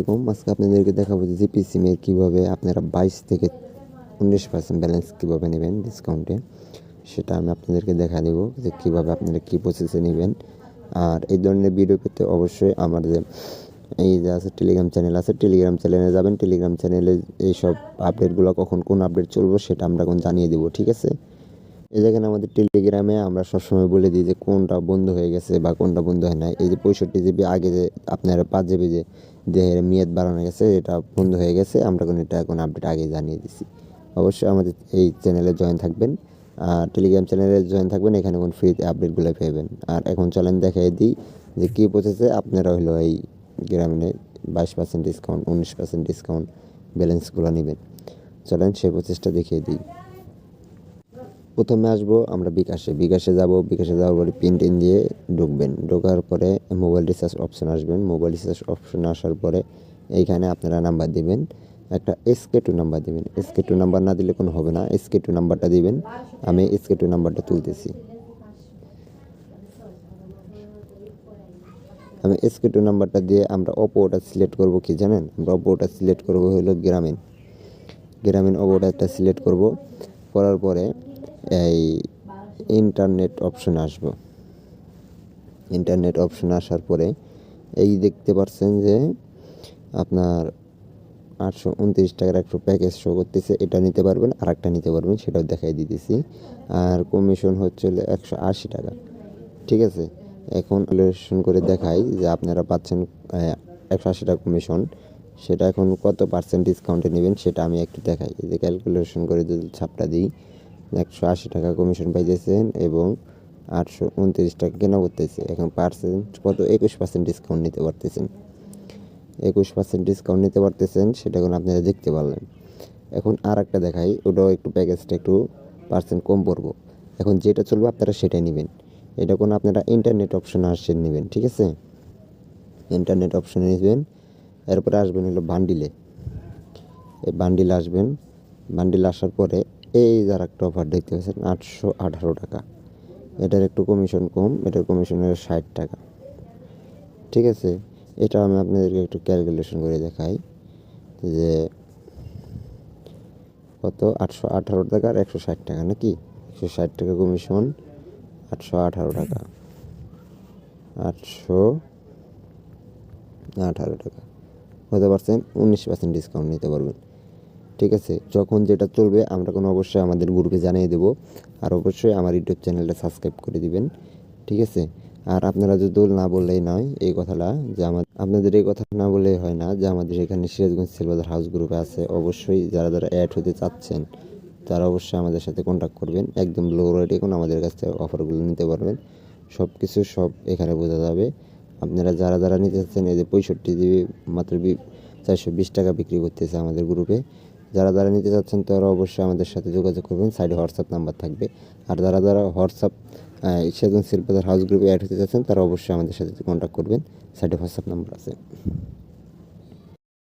আলাইকুম। আজকে আপনাদেরকে দেখাবো যে জিপি সিমের কীভাবে আপনারা বাইশ থেকে উনিশ পার্সেন্ট ব্যালেন্স কীভাবে নেবেন ডিসকাউন্টে সেটা আমি আপনাদেরকে দেখা দেব যে কীভাবে আপনারা কী প্রসেসে নেবেন। আর এই ধরনের ভিডিও পেতে অবশ্যই আমার যে, এই যে আছে টেলিগ্রাম চ্যানেল আছে টেলিগ্রাম চ্যানেলে যাবেন। টেলিগ্রাম চ্যানেলে এইসব আপডেটগুলো কখন কোন আপডেট চলবো সেটা আমরা এখন জানিয়ে দেবো, ঠিক আছে? এই জায়গায় আমাদের টেলিগ্রামে আমরা সবসময় বলে দিই যে কোনটা বন্ধ হয়ে গেছে বা কোনটা বন্ধ হয় না এই যে পঁয়ষট্টি জিবি আগে যে আপনার পাঁচ জিবি যে দেহের মেয়াদ বাড়ানো গেছে, এটা বন্ধ হয়ে গেছে। আমরা কোনো এটা এখন আপডেট আগে জানিয়ে দিছি। অবশ্যই আমাদের এই চ্যানেলে জয়েন থাকবেন। আর টেলিগ্রাম চ্যানেলে জয়েন থাকবেন, এখানে কোন ফ্রিতে আপডেটগুলো পেবেন। আর এখন চলেন দেখাই দিই যে কী প্রসেসে আপনারা হলো এই গ্রামীণে বাইশ পার্সেন্ট ডিসকাউন্ট উনিশ পার্সেন্ট ডিসকাউন্ট ব্যালেন্সগুলো নেবেন। চলেন সেই প্রসেসটা দেখিয়ে দিই। প্রথমে আসব আমরা বিকাশে। বিকাশে যাব, বিকাশে যাওয়ার পরে পিন টিন দিয়ে ঢুকবেন। ঢোকার পরে মোবাইল রিচার্জ অপশন আসবেন মোবাইল রিচার্জ অপশন আসার পরে এইখানে আপনারা নাম্বার দিবেন। একটা এসকে টু নাম্বার দিবেন। এসকে টু নাম্বার না দিলে কোনো হবে না। এসকে টু নাম্বারটা দিবেন। আমি এসকে টু নাম্বারটা তুলতেছি। আমি এসকে টু নাম্বারটা দিয়ে আমরা অপোটা সিলেক্ট করব কি জানেন? আমরা অপোটা সিলেক্ট করব হলো গ্রামীণ গ্রামীণ অপোটা সিলেক্ট করব। করার পরে এই ইন্টারনেট অপশন আসব। ইন্টারনেট অপশন আসার পরে এই দেখতে পাচ্ছেন যে আপনার আটশো উনত্রিশ টাকার একশো প্যাকেজ শো করতেছে। এটা নিতে পারবেন আর একটা নিতে পারবেন, সেটাও দেখাই দিতেছি। আর কমিশন হচ্ছে একশো আশি টাকা। ঠিক আছে? এখন ক্যালকুলেশন করে দেখাই যে আপনারা পাচ্ছেন একশো আশি টাকা কমিশন সেটা এখন কত পার্সেন্ট ডিসকাউন্টে নেবেন, সেটা আমি একটু দেখাই। যে ক্যালকুলেশন করে যদি ছাপটা দিই একশো আশি টাকা কমিশন পাইতেছেন এবং আটশো উনত্রিশ টাকা কেনা করতেছে। এখন পার্সেন্ট কত? একুশ পার্সেন্ট ডিসকাউন্ট নিতে পারতেছেন। একুশ পার্সেন্ট ডিসকাউন্ট নিতে পারতেছেন, সেটা এখন আপনারা দেখতে পারলেন। এখন আর একটা দেখাই, ওটাও একটু প্যাকেজটা একটু পার্সেন্ট কম পড়ব। এখন যেটা চলবে আপনারা সেটাই নেবেন। এটা কোনো আপনারা ইন্টারনেট অপশনে আসছেন নেবেন, ঠিক আছে? ইন্টারনেট অপশনে নেবেন, এরপরে আসবেন হলো বান্ডিলে এই বান্ডিল আসবেন। বান্ডিল আসার পরে এই যার একটা অফার দেখতে পাচ্ছেন, আটশো আঠারো টাকা। এটার একটু কমিশন কম, এটার কমিশন হলো ষাট টাকা। ঠিক আছে? এটা আমি আপনাদেরকে একটু ক্যালকুলেশন করে দেখাই যে কত? আটশো আঠারো টাকা আর একশো ষাট টাকা, নাকি? একশো ষাট টাকা কমিশন আটশো আঠারো টাকা। আটশো আঠারো টাকা। হতে পারছেন, উনিশ পার্সেন্ট ডিসকাউন্ট নিতে পারবেন। ঠিক আছে, যখন যেটা চলবে আমরা কোনো অবশ্যই আমাদের গ্রুপে জানিয়ে দেবো আর অবশ্যই আমার ইউটিউব চ্যানেলটা সাবস্ক্রাইব করে দিবেন, ঠিক আছে? আর আপনারা যদি না বললেই নয় এই কথাটা, যে আমার আপনাদের এই কথা না বললেই হয় না, যে আমাদের এখানে সিরাজগঞ্জ সেলবাজার হাউস গ্রুপে আছে, অবশ্যই যারা যারা অ্যাড হতে চাচ্ছেন, তারা অবশ্যই আমাদের সাথে কন্ট্যাক্ট করবেন, একদম লো রেটে কোনো আমাদের কাছ থেকে অফারগুলো নিতে পারবেন সব কিছু সব এখানে বোঝা যাবে। আপনারা যারা যারা নিতে চাচ্ছেন, এই যে পঁয়ষট্টি জিবি মাত্র চারশো বিশ টাকা বিক্রি করতেছে আমাদের গ্রুপে যারা যারা নিতে চাচ্ছেন, তারা অবশ্যই আমাদের সাথে যোগাযোগ করবেন। সাইডে হোয়াটসঅ্যাপ নাম্বার থাকবে। আর যারা যারা হোয়াটসঅ্যাপ সেজন শিল্পদার হাউস গ্রুপে অ্যাড হতে চাচ্ছেন, তারা অবশ্যই আমাদের সাথে কন্ট্যাক্ট করবেন। সাইডে হোয়াটসঅ্যাপ নাম্বার আছে।